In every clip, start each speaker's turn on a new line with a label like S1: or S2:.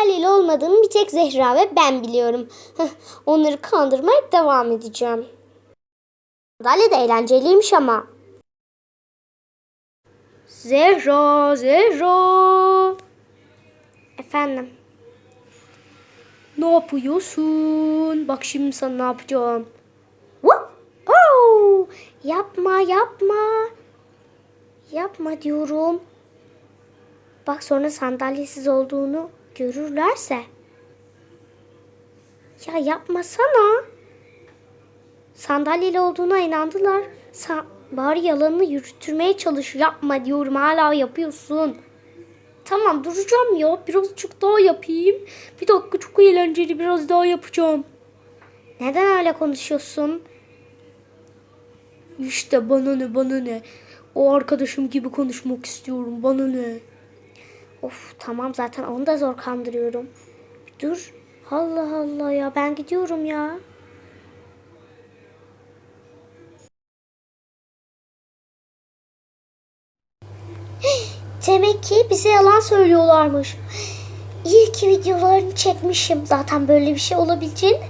S1: sandalyeli olmadığımı bir tek Zehra ve ben biliyorum. Onları kandırmaya devam edeceğim. Sandalye de eğlenceliymiş ama. Zehra, Zehra. Efendim. Ne yapıyorsun? Bak şimdi sana ne yapacağım. Oh! Yapma, yapma. Yapma diyorum. Bak sonra sandalyesiz olduğunu görürlerse. Ya yapmasana. Sandalyeli olduğuna inandılar. Sa bari yalanını yürütmeye çalış. Yapma diyorum hala yapıyorsun. Tamam duracağım ya. Birazcık daha yapayım. Bir dakika çok eğlenceli biraz daha yapacağım. Neden öyle konuşuyorsun? İşte bana ne bana ne. O arkadaşım gibi konuşmak istiyorum bana ne. Of tamam zaten onu da zor kandırıyorum. Dur. Allah Allah ya ben gidiyorum ya. Demek ki bize yalan söylüyorlarmış. İyi ki videolarını çekmişim. Zaten böyle bir şey olabileceğini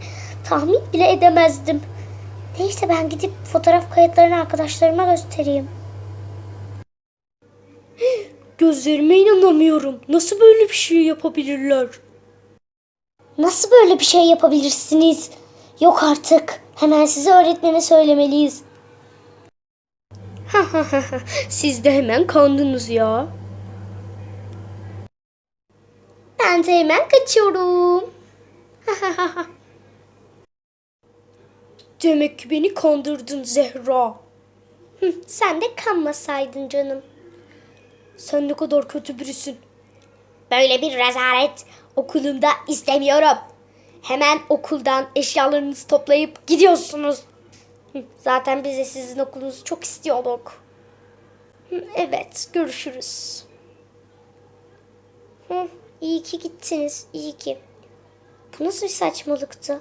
S1: tahmin bile edemezdim. Neyse ben gidip fotoğraf kayıtlarını arkadaşlarıma göstereyim. Gözlerime inanamıyorum. Nasıl böyle bir şey yapabilirler? Nasıl böyle bir şey yapabilirsiniz? Yok artık. Hemen size öğretmene söylemeliyiz. Siz de hemen kandınız ya. Ben de hemen kaçıyorum. Demek ki beni kandırdın Zehra. Sen de kanmasaydın canım. Sen ne kadar kötü birisin. Böyle bir rezalet okulumda istemiyorum. Hemen okuldan eşyalarınızı toplayıp gidiyorsunuz. Zaten biz de sizin okulunuzu çok istiyorduk. Evet, görüşürüz. Hı, iyi ki gittiniz, iyi ki. Bu nasıl bir saçmalıktı?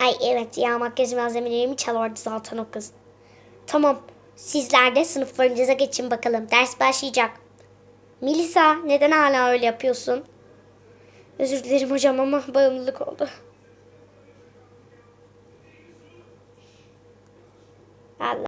S1: Ay evet ya makyaj malzemelerimi çalardı zaten o kız. Tamam, sizler de sınıflarınıza geçin bakalım. Ders başlayacak. Melisa neden hala öyle yapıyorsun? Özür dilerim hocam ama bağımlılık oldu.